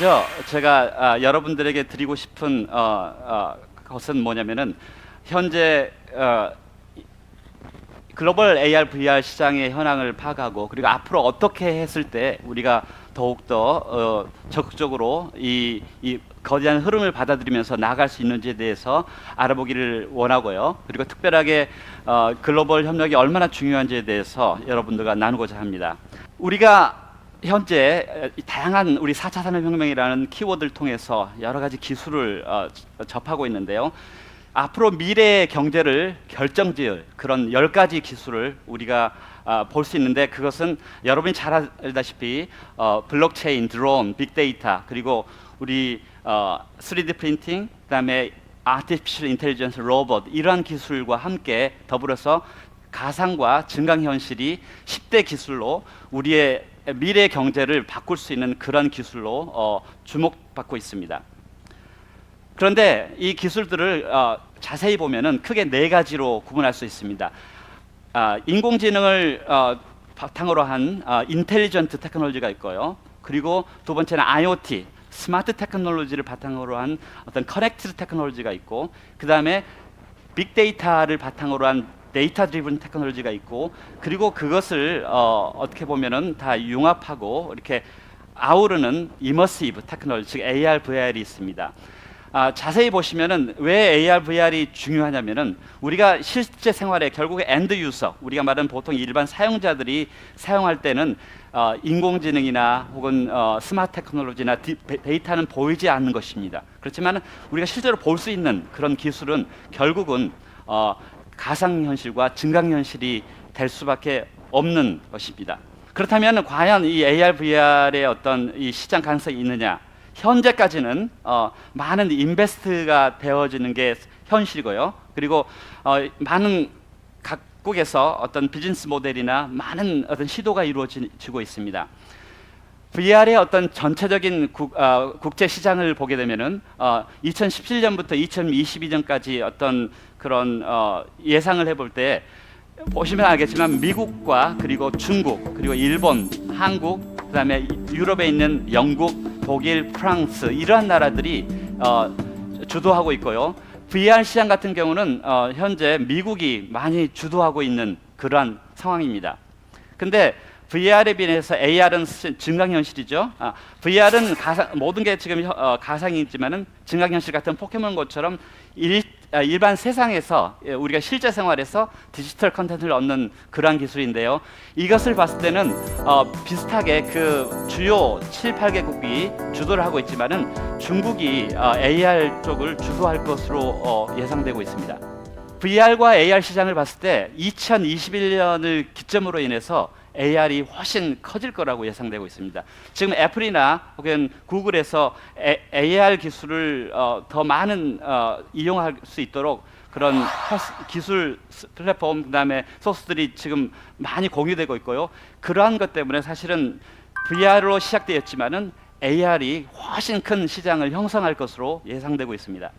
먼저 제가 아, 여러분들에게 드리고 싶은 어, 어, 것은 뭐냐면은 현재 어, 이- 글로벌 AR, VR 시장의 현황을 파악하고 그리고 앞으로 어떻게 했을 때 우리가 더욱 더 어, 적극적으로 이, 이 거대한 흐름을 받아들이면서 나아갈 수 있는지에 대해서 알아보기를 원하고요. 그리고 특별하게 어, 글로벌 협력이 얼마나 중요한지에 대해서 여러분들과 나누고자 합니다. 우리가 현재 다양한 우리 4차 산업혁명이라는 키워드를 통해서 여러 가지 기술을 어, 저- 접하고 있는데요. 앞으로 미래의 경제를 결정지을 그런 열 가지 기술을 우리가 아, 볼수 있는데 그것은 여러분이 잘 알다시피 어, 블록체인, 드론, 빅데이터 그리고 우리 어, 3D 프린팅 그다음에 아티피셜 인텔리전스 로봇 이러한 기술과 함께 더불어서 가상과 증강 현실이 10대 기술로 우리의 미래 경제를 바꿀 수 있는 그런 기술로 어, 주목받고 있습니다. 그런데 이 기술들을 어, 자세히 보면은 크게 네 가지로 구분할 수 있습니다. 아, 인공지능을 어, 바탕으로 한 어, 인텔리전트 테크놀로지가 있고요. 그리고 두 번째는 IoT, 스마트 테크놀로지를 바탕으로 한 어떤 커넥티드 테크놀로지가 있고, 그 다음에 빅데이터를 바탕으로 한 데이터 드리븐 테크놀로지가 있고, 그리고 그것을 어, 어떻게 보면은 다 융합하고 이렇게 아우르는 이머시브 테크놀로지, 즉 AR, VR이 있습니다. 아, 자세히 보시면은 왜 AR, VR이 중요하냐면은 우리가 실제 생활에 결국에 엔드 유서, 우리가 말하는 보통 일반 사용자들이 사용할 때는 어, 인공지능이나 혹은 어, 스마트 테크놀로지나 디, 베- 데이터는 보이지 않는 것입니다. 그렇지만 우리가 실제로 볼 수 있는 그런 기술은 결국은 어, 가상현실과 증강현실이 될 수밖에 없는 것입니다. 그렇다면 과연 이 AR, VR의 어떤 이 시장 가능성이 있느냐? 현재까지는 어, 많은 인베스트가 되어지는 게 현실이고요. 그리고 어, 많은 각국에서 어떤 비즈니스 모델이나 많은 어떤 시도가 이루어지고 있습니다. VR의 어떤 전체적인 국, 어, 국제 시장을 보게 되면은 어, 2017년부터 2022년까지 어떤 그런 어, 예상을 해볼 때 보시면 알겠지만 미국과 그리고 중국 그리고 일본, 한국 그다음에 유럽에 있는 영국, 독일, 프랑스 이러한 나라들이 어, 주도하고 있고요. VR 시장 같은 경우는 어, 현재 미국이 많이 주도하고 있는 그러한 상황입니다. 근데 VR에 비해서 AR은 증강현실이죠. 아, VR은 가상, 모든 게 지금 혀- 어, 가상이지만은 증강현실 같은 포켓몬고처럼 일, 아, 일반 세상에서 예, 우리가 실제 생활에서 디지털 컨텐츠를 얻는 그러한 기술인데요. 이것을 봤을 때는 어, 비슷하게 그 주요 7, 8개국이 주도를 하고 있지만은 중국이 어, AR 쪽을 주도할 것으로 어, 예상되고 있습니다. VR과 AR 시장을 봤을 때 2021년을 기점으로 인해서 AR이 훨씬 커질 거라고 예상되고 있습니다. 지금 애플이나 혹은 구글에서 에, AR 기술을 어, 더 많은 어, 이용할 수 있도록 그런 기술 스- 플랫폼 그다음에 소스들이 지금 많이 공유되고 있고요. 그러한 것 때문에 사실은 VR로 시작되었지만은 AR이 훨씬 큰 시장을 형성할 것으로 예상되고 있습니다.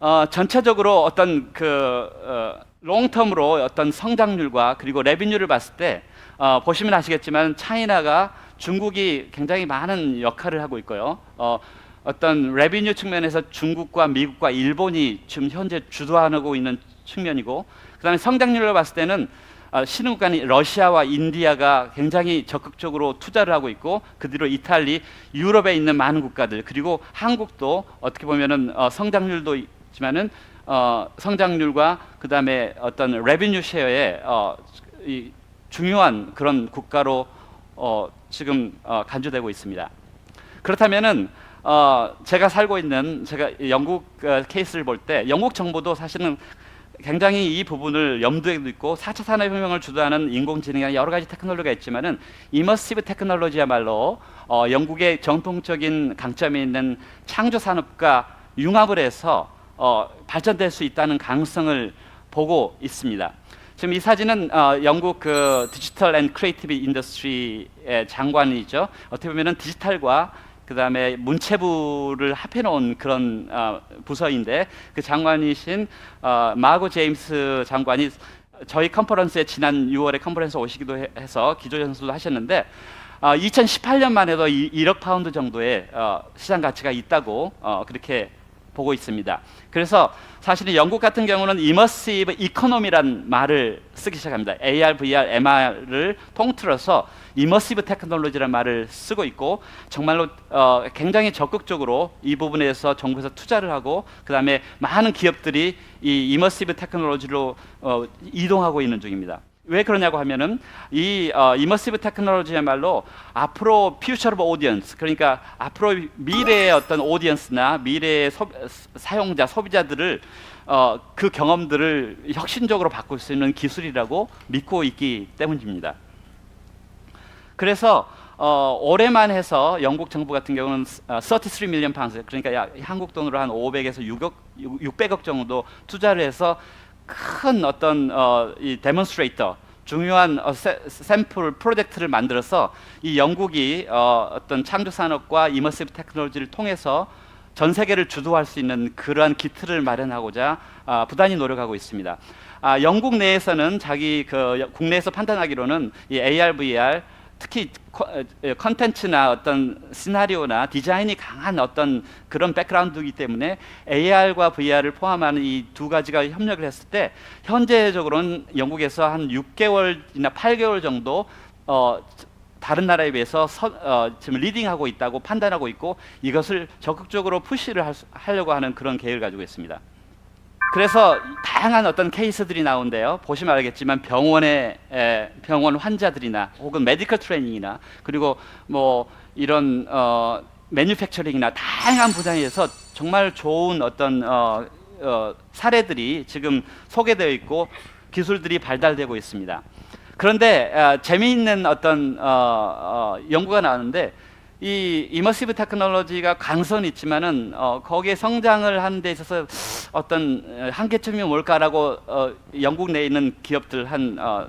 어, 전체적으로 어떤 그 어, 롱텀으로 어떤 성장률과 그리고 레비뉴를 봤을 때 어, 보시면 아시겠지만 차이나가 중국이 굉장히 많은 역할을 하고 있고요. 어, 어떤 레비뉴 측면에서 중국과 미국과 일본이 지금 현재 주도하고 있는 측면이고 그다음에 성장률로 봤을 때는 어, 신흥국가인 러시아와 인디아가 굉장히 적극적으로 투자를 하고 있고 그 뒤로 이탈리, 유럽에 있는 많은 국가들 그리고 한국도 어떻게 보면은 어, 성장률도 있지만은 어, 성장률과 그 다음에 어떤 레비뉴 쉐어에 어, 이 중요한 그런 국가로 어, 지금 어, 간주되고 있습니다. 그렇다면은 어, 제가 살고 있는 제가 영국 어, 케이스를 볼 때 영국 정부도 사실은 굉장히 이 부분을 염두에 두고 4차 산업혁명을 주도하는 인공지능이나 여러 가지 테크놀로지가 있지만은 이머시브 테크놀로지야말로 어, 영국의 정통적인 강점이 있는 창조 산업과 융합을 해서 어, 발전될 수 있다는 가능성을 보고 있습니다. 지금 이 사진은 어, 영국 그 디지털 앤 크리에이티브 인더스트리의 장관이죠. 어떻게 보면은 디지털과 그 다음에 문체부를 합해 놓은 그런 어, 부서인데 그 장관이신 어, 마고 제임스 장관이 저희 컨퍼런스에 지난 6월에 컨퍼런스 오시기도 해- 해서 기조 연수도 하셨는데 어, 2018년만 해도 이, 1억 파운드 정도의 어, 시장 가치가 있다고 어, 그렇게 보고 있습니다. 그래서 사실은 영국 같은 경우는 이머시브 이코노미란 말을 쓰기 시작합니다. AR, VR, MR을 통틀어서 이머시브 테크놀로지라는 말을 쓰고 있고 정말로 어, 굉장히 적극적으로 이 부분에서 정부에서 투자를 하고 그 다음에 많은 기업들이 이 이머시브 테크놀로지로 어, 이동하고 있는 중입니다. 왜 그러냐고 하면은 이 어, 이머시브 테크놀로지야말로 앞으로 퓨처 오브 오디언스 그러니까 앞으로 미래의 어떤 오디언스나 미래의 소, 사용자 소비자들을 어, 그 경험들을 혁신적으로 바꿀 수 있는 기술이라고 믿고 있기 때문입니다. 그래서 어, 올해만 해서 영국 정부 같은 경우는 어, 33 밀리언 파운드 그러니까 약 한국 돈으로 한 500에서 6억 600억 정도 투자를 해서 큰 어떤 어, 이 데몬스트레이터 중요한 어, 세, 샘플 프로젝트를 만들어서 이 영국이 어, 어떤 창조 산업과 이머시브 테크놀로지를 통해서 전 세계를 주도할 수 있는 그러한 기틀을 마련하고자 아, 부단히 노력하고 있습니다. 아, 영국 내에서는 자기 그 국내에서 판단하기로는 이 AR, VR 특히 컨텐츠나 어떤 시나리오나 디자인이 강한 어떤 그런 백그라운드이기 때문에 AR과 VR을 포함하는 이 두 가지가 협력을 했을 때 현재적으로는 영국에서 한 6개월이나 8개월 정도 어, 다른 나라에 비해서 서, 어, 지금 리딩하고 있다고 판단하고 있고 이것을 적극적으로 푸시를 할 수, 하려고 하는 그런 계획을 가지고 있습니다. 그래서 다양한 어떤 케이스들이 나오는데요. 보시면 알겠지만 병원의 에, 병원 환자들이나 혹은 메디컬 트레이닝이나 그리고 뭐 이런 어, 매뉴팩처링이나 다양한 분야에서 정말 좋은 어떤 어, 어, 사례들이 지금 소개되어 있고 기술들이 발달되고 있습니다. 그런데 어, 재미있는 어떤 어, 어, 연구가 나왔는데 이 이머시브 테크놀로지가 강선이 있지만은 어, 거기에 성장을 하는 데 있어서 어떤 한계점이 뭘까라고 어, 영국 내에 있는 기업들 한 어,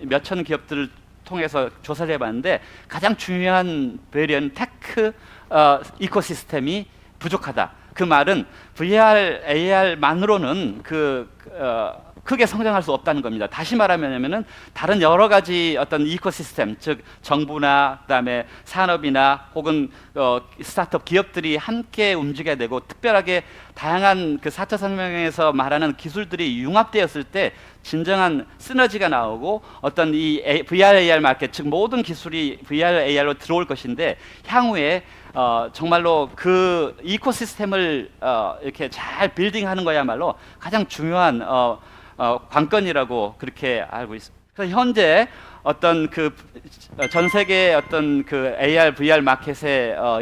몇천 기업들을 통해서 조사를 해봤는데 가장 중요한 배려는 테크 어, 이코시스템이 부족하다. 그 말은 VR, AR만으로는 그 어, 크게 성장할 수 없다는 겁니다. 다시 말하면은 다른 여러 가지 어떤 이코시스템, 즉 정부나 그다음에 산업이나 혹은 어, 스타트업 기업들이 함께 움직여야 되고 특별하게 다양한 그 4차 산업혁명에서 말하는 기술들이 융합되었을 때 진정한 시너지가 나오고 어떤 이 VR, AR 마켓, 즉 모든 기술이 VR, AR로 들어올 것인데 향후에 어, 정말로 그 이코시스템을 어, 이렇게 잘 빌딩하는 거야말로 가장 중요한 어, 어, 관건이라고 그렇게 알고 있습니다. 그래서 현재 어떤 그 전 세계 어떤 그 AR, VR 마켓의 어,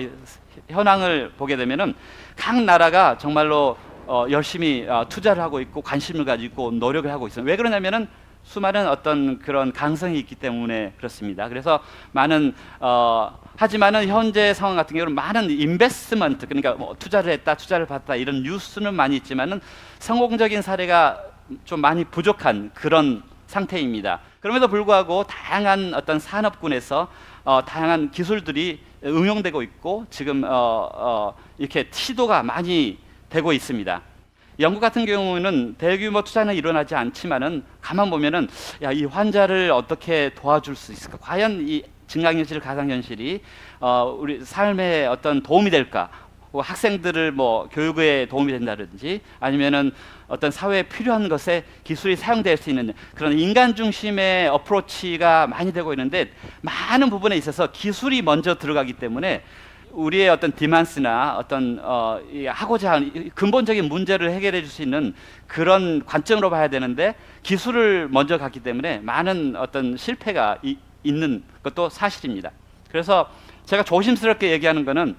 현황을 보게 되면은 각 나라가 정말로 어, 열심히 어, 투자를 하고 있고 관심을 가지고 노력을 하고 있어요. 왜 그러냐면은 수많은 어떤 그런 강성이 있기 때문에 그렇습니다. 그래서 많은 어, 하지만은 현재 상황 같은 경우는 많은 인베스트먼트 그러니까 뭐 투자를 했다, 투자를 받다 이런 뉴스는 많이 있지만은 성공적인 사례가 좀 많이 부족한 그런 상태입니다. 그럼에도 불구하고 다양한 어떤 산업군에서 어, 다양한 기술들이 응용되고 있고 지금 어, 어, 이렇게 시도가 많이 되고 있습니다. 영국 같은 경우는 대규모 투자는 일어나지 않지만은 가만 보면은 야 이 환자를 어떻게 도와줄 수 있을까? 과연 이 증강현실, 가상현실이 어, 우리 삶에 어떤 도움이 될까? 학생들을 뭐 교육에 도움이 된다든지 아니면은 어떤 사회에 필요한 것에 기술이 사용될 수 있는 그런 인간 중심의 어프로치가 많이 되고 있는데 많은 부분에 있어서 기술이 먼저 들어가기 때문에 우리의 어떤 디만스나 어떤 어, 하고자 하는 근본적인 문제를 해결해 줄 수 있는 그런 관점으로 봐야 되는데 기술을 먼저 갔기 때문에 많은 어떤 실패가 이, 있는 것도 사실입니다. 그래서 제가 조심스럽게 얘기하는 거는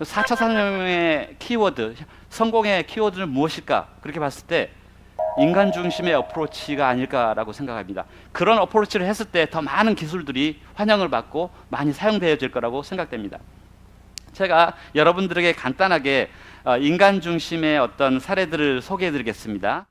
4차 산업혁명의 키워드, 성공의 키워드는 무엇일까? 그렇게 봤을 때 인간 중심의 어프로치가 아닐까라고 생각합니다. 그런 어프로치를 했을 때 더 많은 기술들이 환영을 받고 많이 사용되어질 거라고 생각됩니다. 제가 여러분들에게 간단하게 어, 인간 중심의 어떤 사례들을 소개해 드리겠습니다.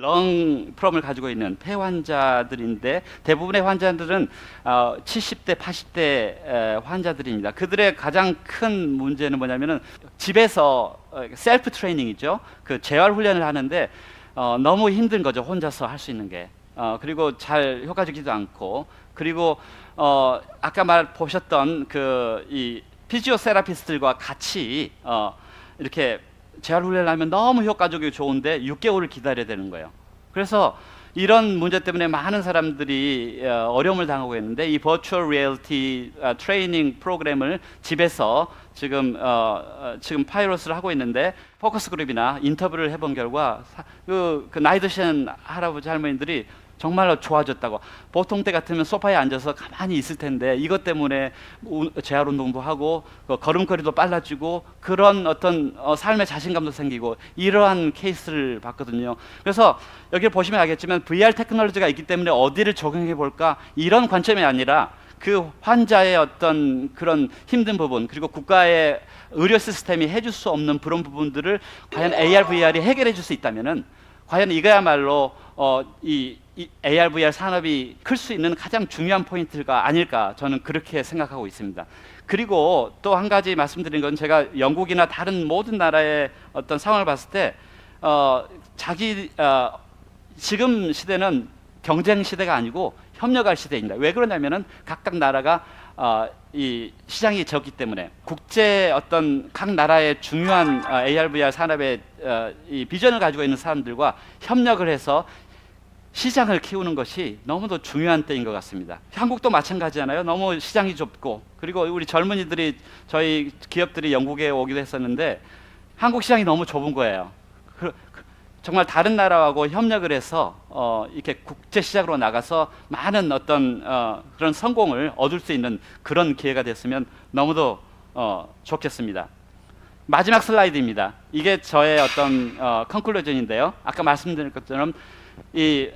렁 프롬을 가지고 있는 폐 환자들인데 대부분의 환자들은 어, 70대, 80대 에, 환자들입니다. 그들의 가장 큰 문제는 뭐냐면은 집에서 어, 셀프 트레이닝이죠. 그 재활 훈련을 하는데 어, 너무 힘든 거죠. 혼자서 할 수 있는 게. 어, 그리고 잘 효과적이지도 않고 그리고 어, 아까 말 보셨던 그 이 피지오 세라피스트들과 같이 어, 이렇게 재활 훈련을 하면 너무 효과적이고 좋은데 6개월을 기다려야 되는 거예요. 그래서 이런 문제 때문에 많은 사람들이 어, 어려움을 당하고 있는데 이 버추얼 리얼티 어, 트레이닝 프로그램을 집에서 지금 어, 어, 지금 파이로스를 하고 있는데 포커스 그룹이나 인터뷰를 해본 결과 사- 그, 그 나이 드신 할아버지 할머니들이 정말로 좋아졌다고 보통 때 같으면 소파에 앉아서 가만히 있을 텐데 이것 때문에 우- 재활 운동도 하고 그 걸음걸이도 빨라지고 그런 어떤 어, 삶의 자신감도 생기고 이러한 케이스를 봤거든요. 그래서 여기 보시면 알겠지만 VR 테크놀로지가 있기 때문에 어디를 적용해 볼까 이런 관점이 아니라 그 환자의 어떤 그런 힘든 부분 그리고 국가의 의료 시스템이 해줄 수 없는 그런 부분들을 과연 AR, VR이 해결해 줄 수 있다면은 과연 이거야말로 어, 이, 이 AR, VR 산업이 클 수 있는 가장 중요한 포인트가 아닐까 저는 그렇게 생각하고 있습니다. 그리고 또 한 가지 말씀드린 건 제가 영국이나 다른 모든 나라의 어떤 상황을 봤을 때 어, 자기 어, 지금 시대는 경쟁 시대가 아니고 협력할 시대입니다. 왜 그러냐면은 각각 나라가 어, 이 시장이 적기 때문에 국제 어떤 각 나라의 중요한 어, AR, VR 산업의 어, 이 비전을 가지고 있는 사람들과 협력을 해서 시장을 키우는 것이 너무도 중요한 때인 것 같습니다. 한국도 마찬가지잖아요. 너무 시장이 좁고 그리고 우리 젊은이들이 저희 기업들이 영국에 오기도 했었는데 한국 시장이 너무 좁은 거예요. 그- 그- 정말 다른 나라하고 협력을 해서 어, 이렇게 국제 시장으로 나가서 많은 어떤 어, 그런 성공을 얻을 수 있는 그런 기회가 됐으면 너무도 어, 좋겠습니다. 마지막 슬라이드입니다. 이게 저의 어떤 어, 컨클루전인데요. 아까 말씀드린 것처럼 이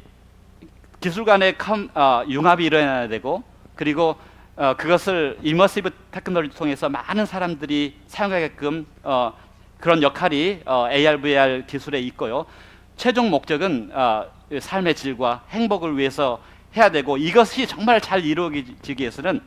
기술 간의 컴, 어, 융합이 일어나야 되고 그리고 어, 그것을 이머시브 테크놀로지 통해서 많은 사람들이 사용하게끔 어, 그런 역할이 어, AR, VR 기술에 있고요. 최종 목적은 어, 이 삶의 질과 행복을 위해서 해야 되고 이것이 정말 잘 이루어지기 위해서는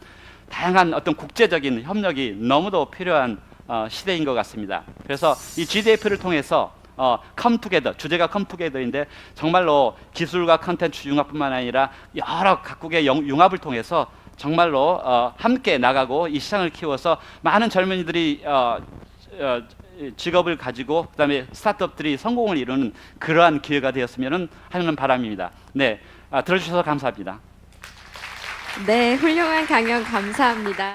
다양한 어떤 국제적인 협력이 너무도 필요한 어, 시대인 것 같습니다. 그래서 이 GDF를 통해서 어, come together 주제가 come together인데 정말로 기술과 컨텐츠 융합뿐만 아니라 여러 각국의 영- 융합을 통해서 정말로 어, 함께 나가고 이 시장을 키워서 많은 젊은이들이 어, 어, 직업을 가지고 그다음에 스타트업들이 성공을 이루는 그러한 기회가 되었으면 하는 바람입니다. 네, 아, 들어주셔서 감사합니다. 네, 훌륭한 강연 감사합니다.